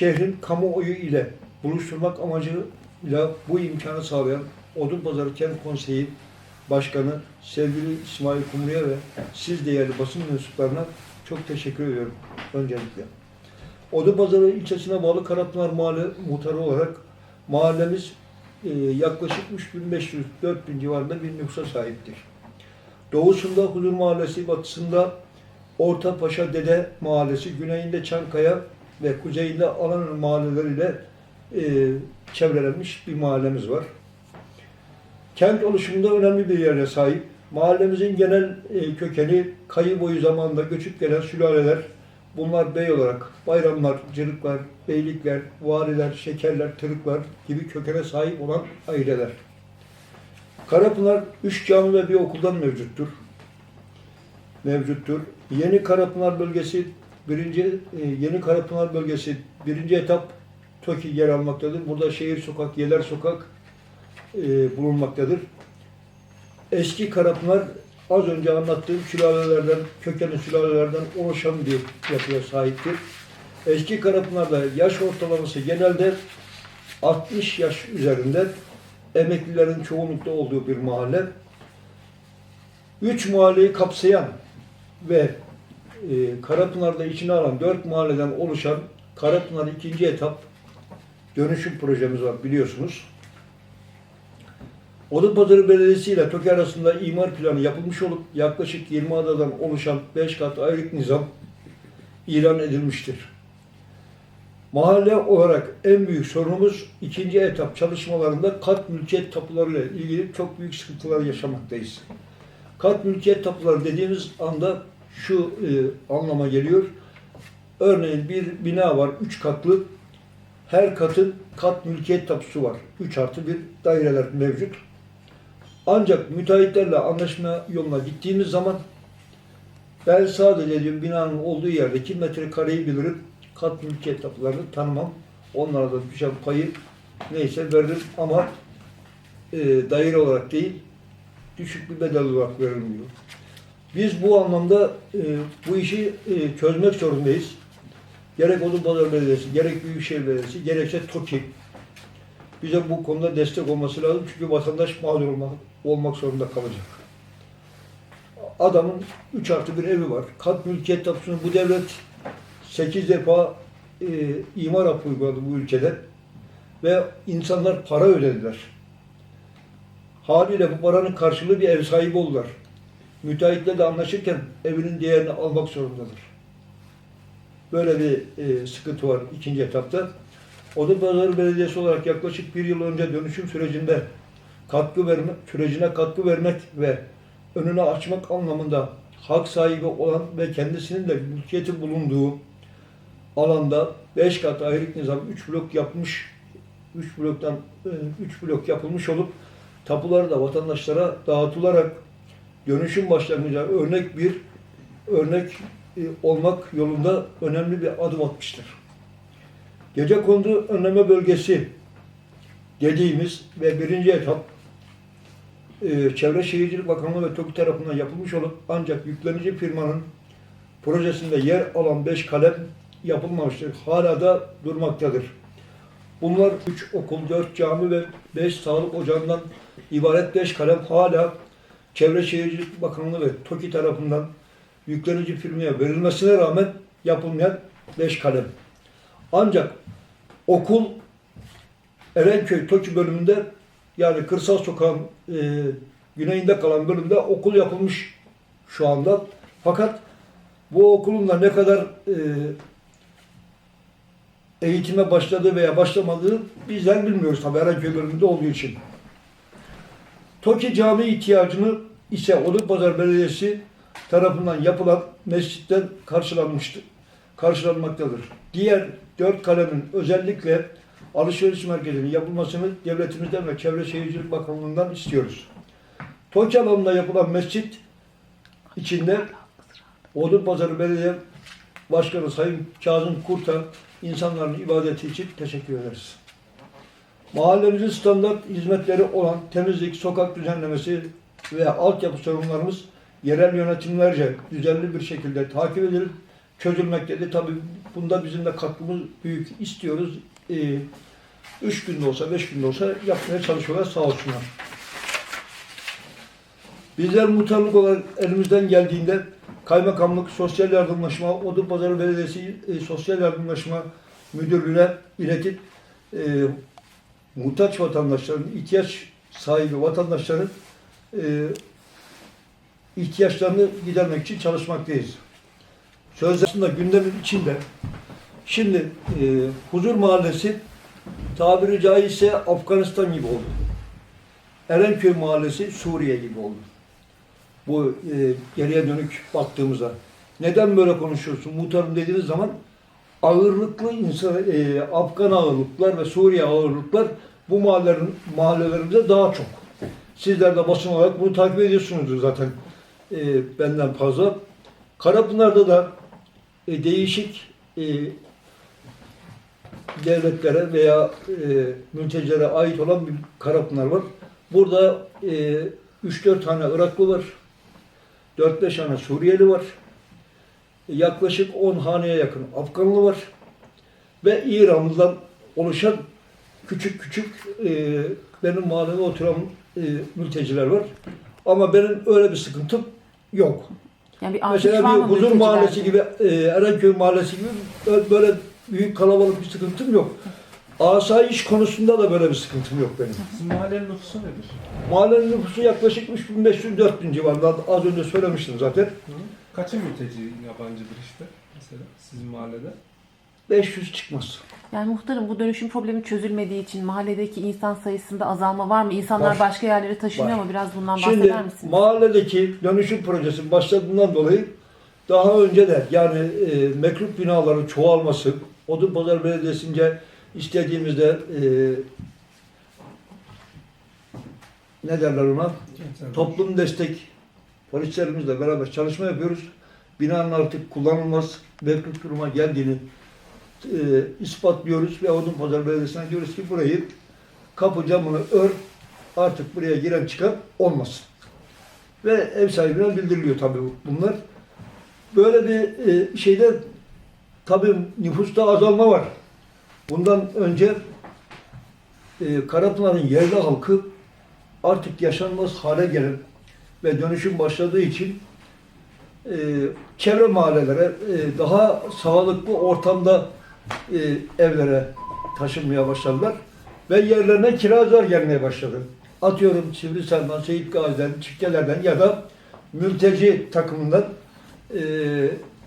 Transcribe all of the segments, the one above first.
şehrin kamuoyu ile buluşturmak amacıyla bu imkanı sağlayan Odunpazarı Kent Konseyi Başkanı sevgili İsmail Kumru'ya ve siz değerli basın mensuplarına çok teşekkür ediyorum öncelikle. Odunpazarı ilçesine bağlı Karapınar Mahalle muhtarı olarak mahallemiz e, yaklaşık 3500-4000 civarında bir nüfusa sahiptir. Doğusunda Huzur Mahallesi, batısında Orta Paşa Dede Mahallesi, güneyinde Çankaya ve kuzeyinde Alanır mahalleleriyle e, çevrelenmiş bir mahallemiz var. Kent oluşumunda önemli bir yere sahip. Mahallemizin genel e, kökeni kayı boyu zamanında göçüp gelen sülaleler, bunlar bey olarak bayramlar, cırıklar, beylikler, valiler, şekerler, tırıklar gibi kökene sahip olan aileler. Karapınar üç cami ve bir okuldan mevcuttur. Mevcuttur. Yeni Karapınar bölgesi birinci e, Yeni Karapınar bölgesi birinci etap TOKİ yer almaktadır. Burada şehir sokak, yeler sokak e, bulunmaktadır. Eski Karapınar az önce anlattığım sülalelerden, kökenli sülalelerden oluşan bir yapıya sahiptir. Eski Karapınar'da yaş ortalaması genelde 60 yaş üzerinde emeklilerin çoğunlukta olduğu bir mahalle. Üç mahalleyi kapsayan ve e, Karapınar'da içine alan dört mahalleden oluşan Karapınar ikinci etap dönüşüm projemiz var biliyorsunuz. Odunpazarı Belediyesi ile TOKİ arasında imar planı yapılmış olup yaklaşık 20 adadan oluşan 5 kat ayrık nizam ilan edilmiştir. Mahalle olarak en büyük sorunumuz ikinci etap çalışmalarında kat mülkiyet tapularıyla ilgili çok büyük sıkıntılar yaşamaktayız. Kat mülkiyet tapuları dediğimiz anda şu e, anlama geliyor. Örneğin bir bina var, üç katlı. Her katın kat mülkiyet tapusu var. 3 artı bir daireler mevcut. Ancak müteahhitlerle anlaşma yoluna gittiğimiz zaman ben sadece diyor, binanın olduğu yerdeki metrekareyi bilirim. Kat mülkiyet tapularını tanımam. Onlara da düşen payı neyse veririm ama e, daire olarak değil, düşük bir bedel olarak verilmiyor. Biz bu anlamda e, bu işi e, çözmek zorundayız. Gerek Odunpazarı Belediyesi, gerek Büyükşehir Belediyesi, gerekse TOKİ bize bu konuda destek olması lazım. Çünkü vatandaş mağdur olmak, olmak zorunda kalacak. Adamın 3 artı bir evi var. Kat mülkiyet tapusunu bu devlet 8 defa e, imar hakkı uyguladı bu ülkede. Ve insanlar para ödediler. Haliyle bu paranın karşılığı bir ev sahibi oldular. Müteahhitle de anlaşırken evinin değerini almak zorundadır. Böyle bir e, sıkıntı var ikinci etapta. Odunpazarı Belediyesi olarak yaklaşık bir yıl önce dönüşüm sürecinde katkı vermek, sürecine katkı vermek ve önünü açmak anlamında hak sahibi olan ve kendisinin de mülkiyeti bulunduğu alanda 5 kat ayrık nizam 3 blok yapmış 3 bloktan 3 blok yapılmış olup tapuları da vatandaşlara dağıtılarak dönüşüm başlangıcı örnek bir örnek e, olmak yolunda önemli bir adım atmıştır. Gece kondu önleme bölgesi dediğimiz ve birinci etap e, Çevre Şehircilik Bakanlığı ve TOKİ tarafından yapılmış olup ancak yüklenici firmanın projesinde yer alan 5 kalem yapılmamıştır. Hala da durmaktadır. Bunlar 3 okul, 4 cami ve 5 sağlık ocağından ibaret 5 kalem hala Çevre Şehircilik Bakanlığı ve TOKİ tarafından yüklenici firmaya verilmesine rağmen yapılmayan 5 kalem. Ancak okul Erenköy TOKİ bölümünde yani Kırsal Sokağın e, güneyinde kalan bölümde okul yapılmış şu anda. Fakat bu okulun da ne kadar e, eğitime başladığı veya başlamadığı bizler bilmiyoruz tabii Erenköy bölümünde olduğu için. TOKİ cami ihtiyacını ise Odunpazarı Belediyesi tarafından yapılan mescitten karşılanmıştır, karşılanmaktadır. Diğer dört kalemin özellikle alışveriş merkezinin yapılmasını devletimizden ve Çevre Şehircilik Bakanlığı'ndan istiyoruz. TOKİ alanında yapılan mescit içinde Odunpazarı Belediye Başkanı Sayın Kazım Kurt'a insanların ibadeti için teşekkür ederiz. Mahallemizin standart hizmetleri olan temizlik, sokak düzenlemesi ve altyapı sorunlarımız yerel yönetimlerce düzenli bir şekilde takip edilir, çözülmektedir. Tabii Bunda bizim de katkımız büyük istiyoruz. Ee, üç günde olsa, beş günde olsa yapmaya çalışıyorlar sağ olsunlar. Bizler muhtarlık olarak elimizden geldiğinde kaymakamlık, sosyal yardımlaşma, Odunpazarı Belediyesi e, Sosyal Yardımlaşma Müdürlüğü'ne iletip e, muhtaç vatandaşların, ihtiyaç sahibi vatandaşların e, ihtiyaçlarını gidermek için çalışmaktayız. Sözleşmede gündemin içinde şimdi e, Huzur Mahallesi tabiri caizse Afganistan gibi oldu. Erenköy Mahallesi Suriye gibi oldu. Bu e, geriye dönük baktığımızda. Neden böyle konuşuyorsun? Muhtarım dediğiniz zaman ağırlıklı insan, e, Afgan ağırlıklar ve Suriye ağırlıklar bu mahallelerin, mahallelerimizde daha çok. Sizler de basın olarak bunu takip ediyorsunuzdur zaten e, benden fazla. Karapınar'da da e, değişik e, devletlere veya e, mültecilere ait olan bir Karapınar var. Burada e, 3-4 tane Iraklı var. 4-5 tane Suriyeli var. Yaklaşık 10 haneye yakın Afganlı var. Ve İranlı'dan oluşan küçük küçük e, benim mahalleme oturan e, mülteciler var. Ama benim öyle bir sıkıntım yok. Yani bir Mesela bir Huzur? Mahallesi gibi, e, Erenköy Mahallesi gibi böyle büyük kalabalık bir sıkıntım yok. Asayiş konusunda da böyle bir sıkıntım yok benim. Sizin mahallenin nüfusu nedir? Mahallenin nüfusu yaklaşık 3500-4000 civarında. Az önce söylemiştim zaten. Kaçı mülteci yabancıdır işte mesela sizin mahallede? 500 çıkmaz. Yani muhtarım bu dönüşüm problemi çözülmediği için mahalledeki insan sayısında azalma var mı? İnsanlar Var. başka yerlere taşınıyor Var. mu? Biraz bundan Şimdi bahseder misiniz? mahalledeki dönüşüm projesi başladığından dolayı daha önce de yani e, mekruk binaların çoğalması, Odunpazarı Belediyesi'nce istediğimizde e, ne derler ona? Toplum destek polislerimizle beraber çalışma yapıyoruz. Binanın artık kullanılmaz mekruk duruma geldiğini e, ispatlıyoruz ve Odunpazarı Belediyesi'ne diyoruz ki burayı kapı camını ör artık buraya giren çıkan olmasın. Ve ev sahibine bildiriliyor tabii bunlar. Böyle bir e, şeyde tabii nüfusta azalma var. Bundan önce e, Karapınar'ın yerli halkı artık yaşanmaz hale gelen ve dönüşüm başladığı için e, çevre mahallelere e, daha sağlıklı ortamda e, evlere taşınmaya başladılar ve yerlerine kiracılar gelmeye başladı. Atıyorum Sivriselman, Seyit Gazi'den, Çifteler'den ya da mülteci takımından e,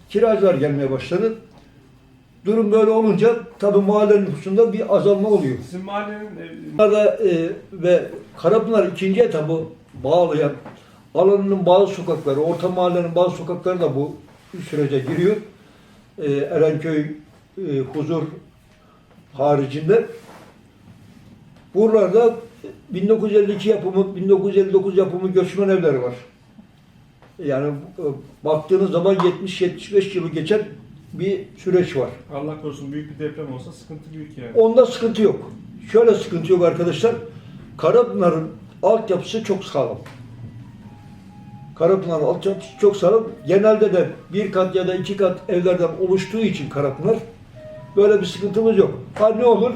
kiracılar gelmeye başladı. Durum böyle olunca tabii mahalle nüfusunda bir azalma oluyor. Sizin mahallenin Bunlarda e, ve Karapınar ikinci etabı bağlayan alanının bazı sokakları, orta mahallenin bazı sokakları da bu sürece giriyor. E, Erenköy, e, Huzur haricinde. Buralarda 1952 yapımı, 1959 yapımı göçmen evleri var. Yani e, baktığınız zaman 70-75 yılı geçen bir süreç var. Allah korusun büyük bir deprem olsa sıkıntı büyük yani. Onda sıkıntı yok. Şöyle sıkıntı yok arkadaşlar. Karapınar'ın altyapısı çok sağlam. Karapınar'ın altyapısı çok sağlam. Genelde de bir kat ya da iki kat evlerden oluştuğu için Karapınar böyle bir sıkıntımız yok. Ha ne olur?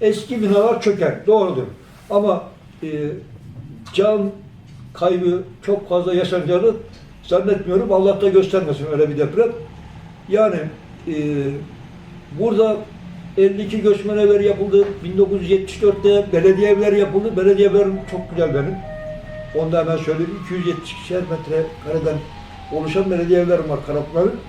Eski binalar çöker. Doğrudur. Ama e, can kaybı çok fazla yaşanacağını zannetmiyorum. Allah da göstermesin öyle bir deprem. Yani e, burada 52 göçmen evleri yapıldı. 1974'te belediye evleri yapıldı. Belediye evlerim çok güzel benim. Onu da hemen söyleyeyim. 270 metre kareden oluşan belediye evlerim var Karapınar'ın.